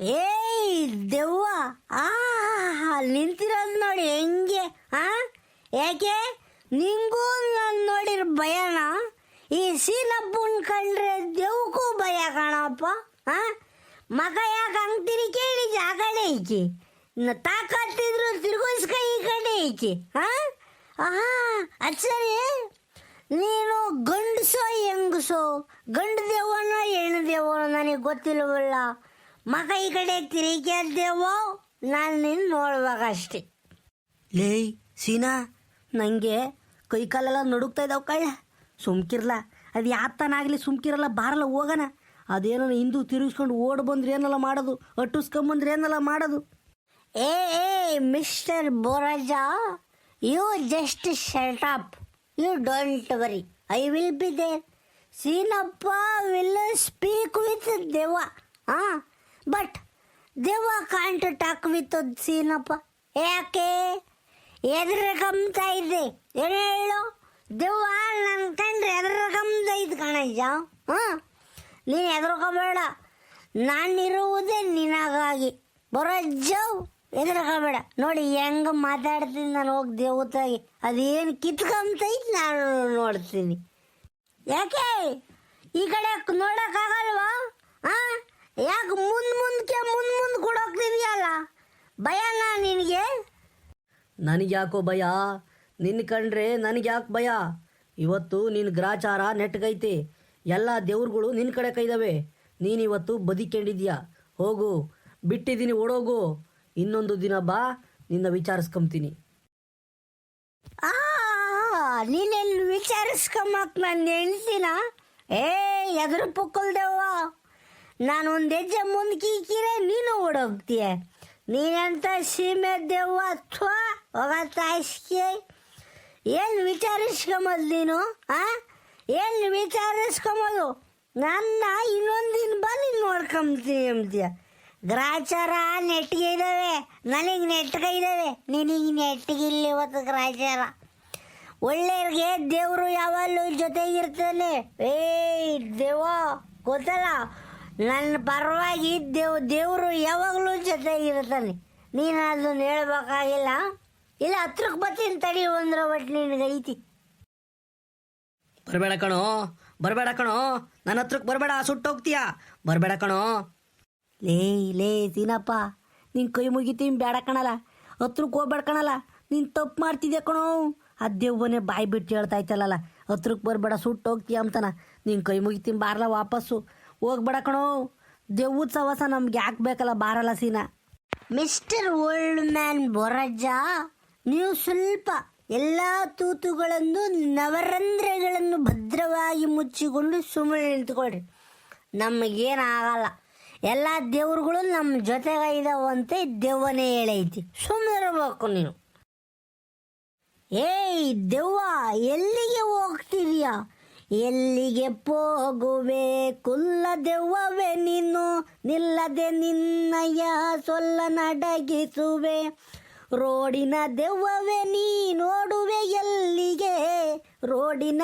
ಏಯ್, ದೆವ್ವ. ಆ, ನಿಂತಿರೋದು ನೋಡಿ ಹೆಂಗೆ, ಆ? ಯಾಕೆ? ನಿಂಗೂ ನಾನು ನೋಡಿರ ಭಯನ? ಈ ಸೀನಪ್ಪನ್ ಕಂಡ್ರೆ ದೆವ್ವಕ್ಕೂ ಭಯ ಕಾಣಪ್ಪ, ಆ? ಮಗ ಯಾಕೆ ಅಂಗ್ತಿರಿ ಕೇಳಿ ಆ ಕಡೆ ಐಕಿ ತಾಕತ್ತಿದ್ರು ತಿರುಗಿಸ್ಕ ಈ ಕಡೆ ಐಕಿ ಆ? ಆಹಾ, ಅದು ಸರಿ. ನೀನು ಗಂಡಸೋ ಹೆಂಗಸೋ? ಗಂಡು ದೇವನೋ ಹೆಣ್ಣು ದೇವನೋ ನನಗೆ ಗೊತ್ತಿಲ್ಲವಲ್ಲ. ಮಗ ಈ ಕಡೆ ತಿರುಗಿದ್ದೇವೋ ನಾನು ನಿನ್ನ ಅಷ್ಟೇ ಲೇಯ್ ಸೀನಾ ನನಗೆ ಕೈ ಕಾಲೆಲ್ಲ ನಡುಗ್ತಾ ಇದ್ದಾವೆ ಕಳ್ಳ. ಸುಮ್ಕಿರ್ಲ ಅದು ಯಾತನಾಗಲಿ ಸುಮ್ಕಿರಲ್ಲ ಬಾರಲ್ಲ ಹೋಗೋಣ. ಅದೇನೋ ಹಿಂದೂ ತಿರುಗಿಸ್ಕೊಂಡು ಓಡ್ ಬಂದ್ರೆ ಏನೆಲ್ಲ ಮಾಡೋದು? ಅಟ್ಟಿಸ್ಕೊಂಬಂದ್ರೆ ಏನೆಲ್ಲ ಮಾಡೋದು? ಏ ಏ mister Boraja you just shut up. You don't worry. I will be there. Seenappa will speak with Deva. ಹಾ ಬಟ್ ದೇವ ಕಾಂಟ್ ಟಾಕ್ ವಿತ್ ಸೀನಪ್ಪ. ಯಾಕೆ? ಎದುರಗಮ್ತ ಇದೆ. ಏನು ಹೇಳು? ದೆವ್ವ ನನ್ನ ಕಂಡ್ರೆ ಎದುರಗಮ್ತ ಇದು ಕಣಜ್ಜ ಹಾಂ? ನೀನು ಎದುರ್ಕೋಬೇಡ ನಾನಿರುವುದೇ ನಿನಗಾಗಿ. ಬರೋಜ್ಜವ್ ಎದುರ್ಕೋಬೇಡ ನೋಡಿ, ಹೆಂಗೆ ಮಾತಾಡ್ತೀನಿ ನಾನು ಹೋಗಿ ದೇವತಾಗಿ. ಅದೇನು ಕಿತ್ಕೊಂತೈತಿ ನಾನು ನೋಡ್ತೀನಿ. ಯಾಕೆ? ಈ ಕಡೆ ನೋಡೋಕ್ಕಾಗಲ್ವಾ ಹಾಂ? ಯಾಕೆ ಮುಂದೆ ಮುಂದಕ್ಕೆ ಮುಂದೆ ಮುಂದೆ ಕೊಡೋಗ್ತಿದೆಯಲ್ಲ ಭಯನ ನಿನಗೆ ನನಗೆ? ಯಾಕೋ ಭಯ? ನಿನ್ನ ಕಂಡ್ರೆ ನನಗೆ ಯಾಕೆ ಭಯ? ಇವತ್ತು ನಿನ್ನ ಗ್ರಾಚಾರ ನೆಟ್ಗೈತಿ. ಎಲ್ಲ ದೇವ್ರುಗಳು ನಿನ್ನ ಕಡೆ ಕೈದವೆ. ನೀನಿವತ್ತು ಬದುಕೊಂಡಿದ್ಯಾ ಹೋಗು ಬಿಟ್ಟಿದ್ದೀನಿ ಓಡೋಗು. ಇನ್ನೊಂದು ದಿನ ಬಾ ನಿನ್ನ ವಿಚಾರಿಸ್ಕೊಂತೀನಿ ಆ ನೀನೆಲ್ಲಿ ವಿಚಾರಿಸ್ಕೊಂಬಕ್ ನಾನು ಹೇಳ್ತೀನ ಏ ಎದುರು ಪುಕ್ಕಲ್ದೇವ ನಾನು ಒಂದು ಹೆಜ್ಜೆ ಮುಂದ್ ಕೀಕಿರೆ ನೀನು ಓಡೋಗ್ತೀಯ. ನೀನಂತ ಸೀಮೆ ದೇವ್ವ ಅಥವಾ ಹೋಗ ತಾಯಿಸ್ಕೆ ಏನು ವಿಚಾರಿಸ್ಕೊಂಬೋದು ನೀನು, ಆ? ಏನು ವಿಚಾರಿಸ್ಕೊಂಬೋದು ನನ್ನ ಇನ್ನೊಂದಿನ ಬಂದು ನೋಡ್ಕೊಂಬ್ತೀನಿ ಅಂತೀಯ ಗ್ರಾಚಾರ ನೆಟ್ಟಿಗೆ ಇದ್ದಾವೆ ನನಗೆ ನೆಟ್ಗೆ ಇದ್ದಾವೆ ನಿನಗೆ ಇಲ್ಲಿ ಇವತ್ತು ಗ್ರಾಚಾರ. ಒಳ್ಳೆಯವ್ರಿಗೆ ದೇವರು ಯಾವಾಗಲೂ ಜೊತೆಗಿರ್ತಾನೆ. ಏಯ್ ದೇವ ಗೊತ್ತಲ್ಲ? ನನ್ನ ಪರವಾಗಿ ದೇವ್ ದೇವರು ಯಾವಾಗಲೂ ಜೊತೆಗಿರ್ತಾನೆ ನೀನು ಅದನ್ನ ಹೇಳ್ಬೇಕಾಗಿಲ್ಲ. ಇಲ್ಲ ಹತ್ರಕ್ಕೆ ಬರ್ತೀನಿ ತಡಿ ಒಂದ್ರ ಒಟ್ಟು ನಿನಗೆ ಐತಿ. ಬರಬೇಡ ಕಣೋ ಬರಬೇಡ ಕಣೋ. ನನ್ನ ಹತ್ರಕ್ಕೆ ಬರಬೇಡ ಸುಟ್ಟೋಗ್ತೀಯಾ ಬರಬೇಡ ಕಣೋ. ಲೇ ಲೇ ಸೀನಪ್ಪ ನಿನ್ ಕೈ ಮುಗಿತೀನಿ ಬೇಡ ಕಣಲ್ಲ. ಹತ್ರಕ್ಕೆ ಹೋಗ್ಬೇಡ ಕಣಲ್ಲ. ನೀನು ತಪ್ಪು ಮಾಡ್ತಿದ್ದೆ ಕಣೋ? ಆ ದೇವ್ವನೇ ಬಾಯಿ ಬಿಟ್ಟು ಹೇಳ್ತಾ ಇತ್ತಲ್ಲ ಹತ್ರಕ್ಕೆ ಬರಬೇಡ ಸುಟ್ಟು ಹೋಗ್ತೀಯ ಅಂತಾನ. ನಿನ್ ಕೈ ಮುಗಿತೀನಿ ಬಾರ್ಲ ವಾಪಸ್ಸು. ಹೋಗ್ಬೇಡ ಕಣೋ. ಸವಾಸ ನಮ್ಗೆ ಯಾಕೆ ಬೇಕಲ್ಲ ಬಾರಲ್ಲ ಸೀನ. ಮಿಸ್ಟರ್ ಓಲ್ಡ್ ಮ್ಯಾನ್ ಬೊರಜ್ಜ, ನೀವು ಸ್ವಲ್ಪ ಎಲ್ಲ ತೂತುಗಳನ್ನು, ನವರಂಧ್ರಗಳನ್ನು ಭದ್ರವಾಗಿ ಮುಚ್ಚಿಕೊಂಡು ಸುಮ್ಮನೆ ನಿಂತ್ಕೊಳ್ರಿ. ನಮಗೇನಾಗಲ್ಲ. ಎಲ್ಲ ದೇವ್ರುಗಳು ನಮ್ಮ ಜೊತೆಗೆ ಇದಾವಂತೆ ದೆವ್ವನೇ ಹೇಳೈತಿ. ಸುಮ್ಮನೆ ಇರಬೇಕು ನೀನು ಏಯ್ ದೆವ್ವ, ಎಲ್ಲಿಗೆ ಹೋಗ್ತಿದೀಯ? ಎಲ್ಲಿಗೆ ಹೋಗುವೆ ಕುಲ್ಲ ನಿನ್ನು ನೀನು? ನಿಲ್ಲದೆ ನಿನ್ನಯ್ಯ ಸೊಲ್ಲ ನಡಗಿಸುವೆ. ರೋಡಿನ ದೆವ್ವವೆ ನೀ ನೋಡುವೆ ಎಲ್ಲಿಗೆ? ರೋಡಿನ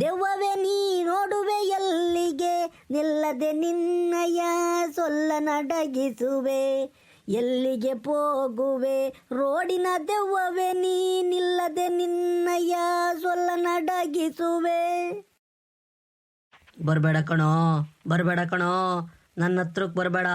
ದೆವ್ವವೆ ನೀ ನೋಡುವೆ ಎಲ್ಲಿಗೆ? ನಿಲ್ಲದೆ ನಿನ್ನಯ್ಯ ಸೊಲ್ಲ ನಡಗಿಸುವೆ. ಎಲ್ಲಿಗೆ ಹೋಗುವೆ ರೋಡಿನ ದೆವ್ವವೆ ನೀ ನಿಲ್ಲದೆ ನಿನ್ನಯ್ಯ ಸೊಲ್ಲ ನಡಗಿಸುವೆ. ಬರಬೇಡ ಕಣೋ ಬರಬೇಡ ಕಣೋ ನನ್ನ ಹತ್ರಕ್ಕೆ ಬರಬೇಡ.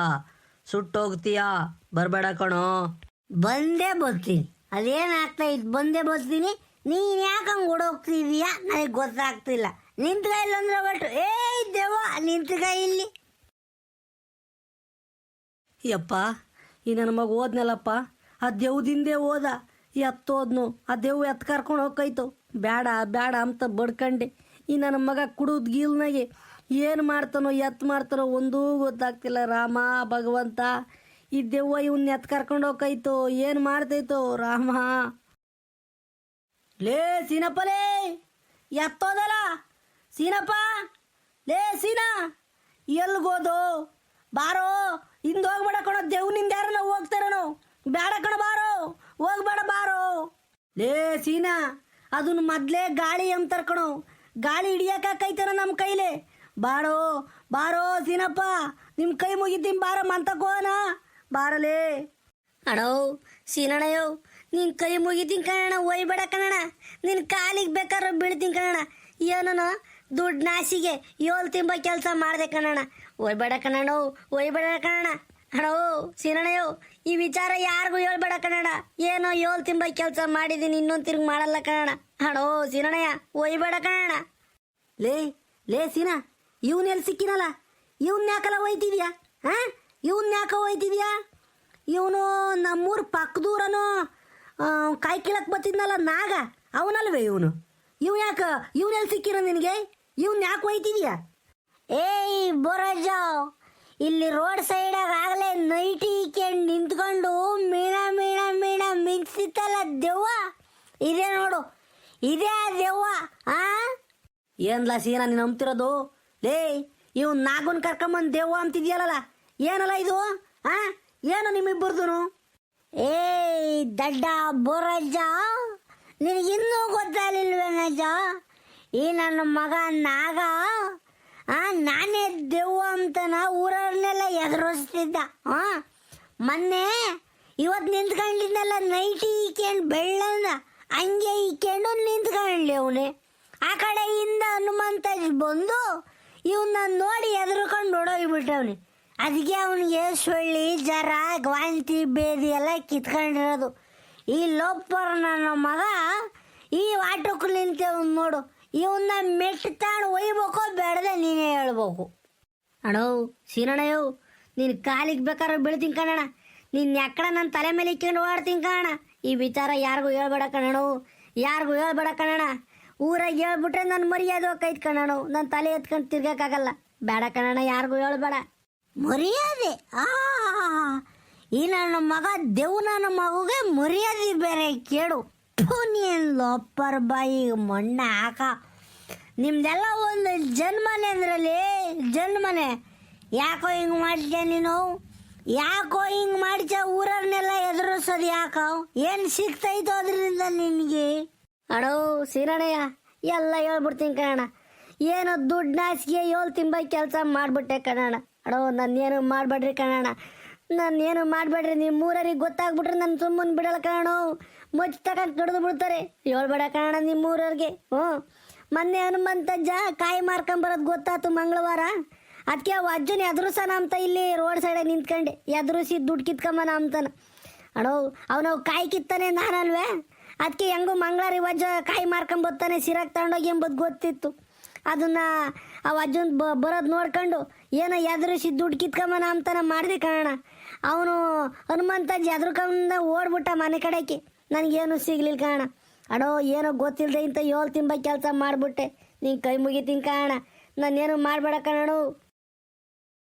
ಸುಟ್ಟೋಗ್ತೀಯಾ? ಬರಬೇಡ ಕಣೋ. ಬಂದೇ ಬರ್ತೀನಿ. ಅದೇನಾಗ್ತಾ ಇತ್ತು ಬಂದೇ ಬರ್ತೀನಿ. ನೀನು ಯಾಕೆ ಹಂಗೆ ಓಡೋಗ್ತಿದೀಯಾ? ನನಗೆ ಗೊತ್ತಾಗ್ತಿಲ್ಲ. ನಿಂತ್ಕ ಇಲ್ಲಂದ್ರೆ ಒಟ್ಟು ಏಯ್ ದೇವ ನಿಂತ್ಕ ಇಲ್ಲಿ. ಯಪ್ಪ ಈ ನನ್ನ ಮಗ ಓದ್ನಲ್ಲಪ್ಪ. ಆ ದೇವ್ದಿಂದೇ ಓದ. ಎತ್ತೋದ್ನು. ಆ ದೇವ್ ಎತ್ ಕರ್ಕೊಂಡು ಹೋಗ್ಕೈತು ಬೇಡ ಬೇಡ ಅಂತ ಬಡ್ಕಂಡೆ. ಈ ನನ್ನ ಮಗ ಕುಡುದ್ ಗೀಲ್ನಾಗೆ ಏನು ಮಾಡ್ತಾನೋ, ಎತ್ ಮಾಡ್ತಾನೋ ಒಂದೂ ಗೊತ್ತಾಗ್ತಿಲ್ಲ. ರಾಮ, ಭಗವಂತ, ಈ ದೆವ್ವ ಇವನ್ನ ಎತ್ ಕರ್ಕೊಂಡು ಹೋಗೈತೋ ಏನು ಮಾಡ್ತೈತೋ, ರಾಮ. ಲೇ ಸೀನಪ್ಪಲೇ ಎತ್ತೋದಲ್ಲ. ಸೀನಪ್ಪ, ಲೇ ಸೀನಾ, ಎಲ್ಗೋದು? ಬಾರೋ, ಹಿಂದ್ ಹೋಗ್ಬೇಡ ಕಣೋ ದೇವ್ನಿಂದ ಯಾರನ್ನ ಹೋಗ್ತಾರನೋ ಬೇಡ ಕಣ ಬಾರೋ, ಹೋಗ್ಬೇಡ ಬಾರೋ. ಲೇ ಸೀನಾ, ಅದನ್ನ ಮೊದ್ಲೇ ಗಾಳಿ ಕಣೋ. ಗಾಳಿ ಹಿಡಿಯಕ್ಕಾಕೈತನ ನಮ್ಮ ಕೈಲೇ. ಬಾರೋ ಬಾರೋ ಸೀನಪ್ಪ ನಿಮ್ಮ ಕೈ ಮುಗಿತೀನಿ ಬಾರೋ ಮಂತಕೋನ. ಬಾರಲೇ. ಅಣೋ, ಸೀನಣ್ಣಯ್ಯೋ, ನಿನ್ ಕೈ ಮುಗಿತೀನಿ ಒಯ್ ಬೇಡ ಕಣಣ ನಿನ್ ಕಾಲಿಗೆ ಬೇಕಾದ್ರೆ ಬೀಳ್ತೀನಿ ಕಣಣ ಏನೋ ದುಡ್ಡು ನಾಸಿಗೆ ಏಳು ತಿಂಬ ಕೆಲಸ ಮಾಡಿದೆ ಕಣಣ್ಣ. ಒಯ್ಬೇಡ ಕಣಣ್ಣ ಒಯ್ಬೇಡ ಕಣಣ್ಣ. ಅಣೋ ಸೀನಣ್ಣಯ್ಯೋ ಈ ವಿಚಾರ ಯಾರಿಗೂ ಹೇಳ್ಬೇಡ ಕಣಣ್ಣ ಏನೋ ಏಳು ತಿಂಬ ಕೆಲಸ ಮಾಡಿದೀನಿ, ಇನ್ನೊಂದು ತಿರ್ಗಿ ಮಾಡಲ್ಲ ಕಣಣ್ಣ ಅಣೋ ಸೀನಣ್ಣಯ್ಯ ಒಯ್ಬೇಡ ಕಣಣ್ಣ ಲೇ ಲೇ ಸೀನಾ, ಇವನ್ ಎಲ್ಲಿ ಸಿಕ್ಕಿನಲ್ಲ? ಇವನ್ ಯಾಕಲ್ಲ ಒಯ್ತಿದ್ಯಾ? ಹಾ ಇವನ್ ಯಾಕ ಒಯ್ತಿದ್ಯಾ? ಇವನು ನಮ್ಮೂರ್ ಪಕ್ಕದೂರನು ಕಾಯಿ ಕೀಳಕ್ ಬತ್ತಿದ್ನಲ್ಲ ನಾಗ. ಅವನಲ್ವೇ ಇವನು? ಇವ್ ಯಾಕ, ಇವನ್ ಎಲ್ಲಿ ಸಿಕ್ಕಿನ ನಿನಗೆ? ಇವನ್ ಯಾಕೆ ಒಯ್ತಿದ್ಯಾ? ಏಯ್ ಬೋರಾಜ ಇಲ್ಲಿ ರೋಡ್ ಸೈಡಾಗ ಆಗಲೇ ನೈಟಿ ಇಕ್ಕೊಂಡು ನಿಂತ್ಕೊಂಡು ಮೀಣ ಮೀಣ ಮೀಣ ಮಿಂಚಿತ್ತಲ್ಲ ದೆವ್ವ? ಇದೇ ನೋಡು, ಇದೇ ಆ ದೆವ್ವ, ಆ? ಏನ್ಲ ಸೀನ, ನೀನು ನಂಬ್ತಿರೋದು? ಲೇ, ಇವ್ ನಾಗುನ್ ಕರ್ಕೊಂಬಂದ್ ದೆವ್ವ ಅಂತಿದ್ಯಲ್ಲ ಏನಲ್ಲ ಇದು, ಆ? ಏನು ನಿಮ್ಮಿಬ್ಬರ್ದು ಏಯ್, ದಡ್ಡ ಬೋರಜ್ಜ, ನಿನಗಿನ್ನೂ ಗೊತ್ತಾಗಲಿಲ್ವೇನಜ್ಜ? ಈ ನನ್ನ ಮಗ ನಾಗ ನಾನೇ ದೆವ್ವ ಅಂತನ ಊರವ್ರನ್ನೆಲ್ಲ ಎದುರಿಸ್ತಿದ್ದ. ಹಾ, ಮೊನ್ನೆ ಇವತ್ತು ನಿಂತ್ಕೊಂಡಿದ್ದೆಲ್ಲ ನೈಟಿ ಈಕೆಂಡು ಬೆಳ್ಳನ ಹಂಗೆ ಈಕೆಂಡು ನಿಂತ್ಕೊಂಡ್ಲಿ ಅವನೇ. ಆ ಕಡೆಯಿಂದ ಹನುಮಂತ ಬಂದು ಇವನ್ನ ನೋಡಿ ಎದುರ್ಕೊಂಡು ಓಡೋಗ್ಬಿಟ್ಟವನಿ. ಅದಕ್ಕೆ ಅವನಿಗೆ ಸೊಳ್ಳಿ ಜರ ವಾಂತಿ ಬೇದಿ ಎಲ್ಲ ಕಿತ್ಕೊಂಡಿರೋದು. ಈ ಲೋಪರ್ ನನ್ನ ಮಗ ಈ ಆಟೋಕ್ಕೆ ನಿಂತೇವ್ ನೋಡು. ಇವನ್ನ ಮೆಟ್ಟು ತಾಣು ಒಯ್ಬೇಕೋ ಬೇಡದೆ ನೀನೇ ಹೇಳ್ಬೇಕು. ಅಣ್ಣೋ, ಸೀನಣ್ಣಯ್ಯೋ, ನೀನು ಕಾಲಿಗೆ ಬೇಕಾದ್ರೆ ಬೀಳ್ತೀನಿ ಕಣಣ್ಣ ನೀನು ಯಾಕಡ ನನ್ನ ತಲೆ ಮೇಲೆ ಇಕ್ಕೊಂಡು ಓಡ್ತೀನಿ ಕಣ ಈ ವಿಚಾರ ಯಾರಿಗೂ ಹೇಳ್ಬೇಡ ಕಣಣ್ಣ ಯಾರಿಗೂ ಹೇಳ್ಬೇಡ ಕಣಣ್ಣ ಊರಾಗ ಹೇಳ್ಬಿಟ್ರೆ ನನ್ನ ಮರ್ಯಾದೆ ಹೋಗೈತ್ ಕಣಣ್ಣ ನನ್ನ ತಲೆ ಎತ್ಕೊಂಡು ತಿರ್ಗಕ್ಕಾಗಲ್ಲ ಬೇಡ ಕಣಣ್ಣ ಯಾರಿಗೂ ಹೇಳ್ಬೇಡ. ಮರ್ಯಾದೆ? ಆ ಈ ನನ್ನ ಮಗ ದೇವ್ ನನ್ನ ಮಗುಗೆ ಮರ್ಯಾದೆ ಬೇರೆ ಕೇಳು. ನೀನು ಲೋಪರ್ ಬಾಯಿ ಮಣ್ಣ ಹಾಕ ನಿಮ್ದೆಲ್ಲ ಒಂದು ಜನ್ಮನೆ ಅಂದ್ರಲ್ಲಿ? ಜನ್ಮನೆ. ಯಾಕೋ ಹಿಂಗೆ ಮಾಡ್ತೀಯ ನೀನು? ಯಾಕೋ ಹಿಂಗೆ ಮಾಡ್ತೀಯ ಊರನ್ನೆಲ್ಲ ಎದುರಿಸೋದು ಯಾಕೋ? ಏನು ಸಿಗ್ತೈತೋ ಅದರಿಂದ ನಿನಗೆ? ಅಡೋ ಸೀನಣ್ಣಯ್ಯ ಎಲ್ಲ ಹೇಳ್ಬಿಡ್ತೀನಿ ಕಣ ಏನೋ ದುಡ್ಡು ನಾಸಿಗೆ ಏಳು ತಿಂಬ ಕೆಲಸ ಮಾಡಿಬಿಟ್ಟೆ ಕಣಣ್ಣ. ಅಡೋ, ನನ್ನೇನು ಮಾಡಬೇಡ್ರಿ ಕಣಣ್ಣ. ನನ್ನೇನು ಮಾಡಬೇಡ್ರಿ, ನೀವು ಮೂರರಿಗೆ ಗೊತ್ತಾಗ್ಬಿಟ್ರೆ ನನ್ನ ಸುಮ್ಮನೆ ಬಿಡಲ್ಲ ಕಣೋ. ಮುಚ್ಚಿ ತಗೊಂಡು ಕಡಿದು ಬಿಡ್ತಾರೆ. ಹೇಳ್ಬೇಡ ಕಾಣ ನಿಮ್ಮ ಮೂರರಿಗೆ ಹ್ಞೂ. ಮೊನ್ನೆ ಹನುಮಂತಜ್ಜ ಕಾಯಿ ಮಾರ್ಕೊಂಬರೋದು ಗೊತ್ತಾಯ್ತು ಮಂಗಳವಾರ. ಅದಕ್ಕೆ ಅವ ಅಜ್ಜನ ಎದುರುಸನ ಅಂತ ಇಲ್ಲಿ ರೋಡ್ ಸೈಡ ನಿಂತ್ಕೊಂಡೆ. ಎದುರಿಸಿ ದುಡ್ಡು ಕಿತ್ಕೊಂಬನ ಅಂತಾನ. ಅಣೋ, ಅವನು ಕಾಯಿ ಕಿತ್ತಾನೆ ನಾನಲ್ವೇ? ಅದಕ್ಕೆ ಹೆಂಗೂ ಮಂಗಳಾರಿ ವಜ್ಜ ಕಾಯಿ ಮಾರ್ಕೊಂಬರ್ತಾನೆ ಸಿರಾಕ್ ತಗೊಂಡೋಗಿ ಎಂಬುದು ಗೊತ್ತಿತ್ತು. ಅದನ್ನು ಆ ಅಜ್ಜನ ಬರೋದು ನೋಡ್ಕೊಂಡು ಏನೋ ಎದುರಿಸಿ ದುಡ್ಡು ಕಿತ್ಕೊಂಬನ ಅಂತಾನ ಮಾಡಿದೆ ಕಾಣ ಅವನು ಹನುಮಂತ ಎದುರ್ಕೊಂಡ ಓಡ್ಬಿಟ್ಟ ಮನೆ ಕಡೆಗೆ ನನಗೇನು ಸಿಗ್ಲಿಲ್ಲ ಕಾಣ ಅಡೋ, ಏನೋ ಗೊತ್ತಿಲ್ಲದೆ ಇಂಥ ಏಳು ತಿಂಬ ಕೆಲಸ ಮಾಡಿಬಿಟ್ಟೆ. ನೀನು ಕೈ ಮುಗಿತೀನಿ ಕಾಣ ನಾನೇನು ಮಾಡಬೇಡ ಕಣೋ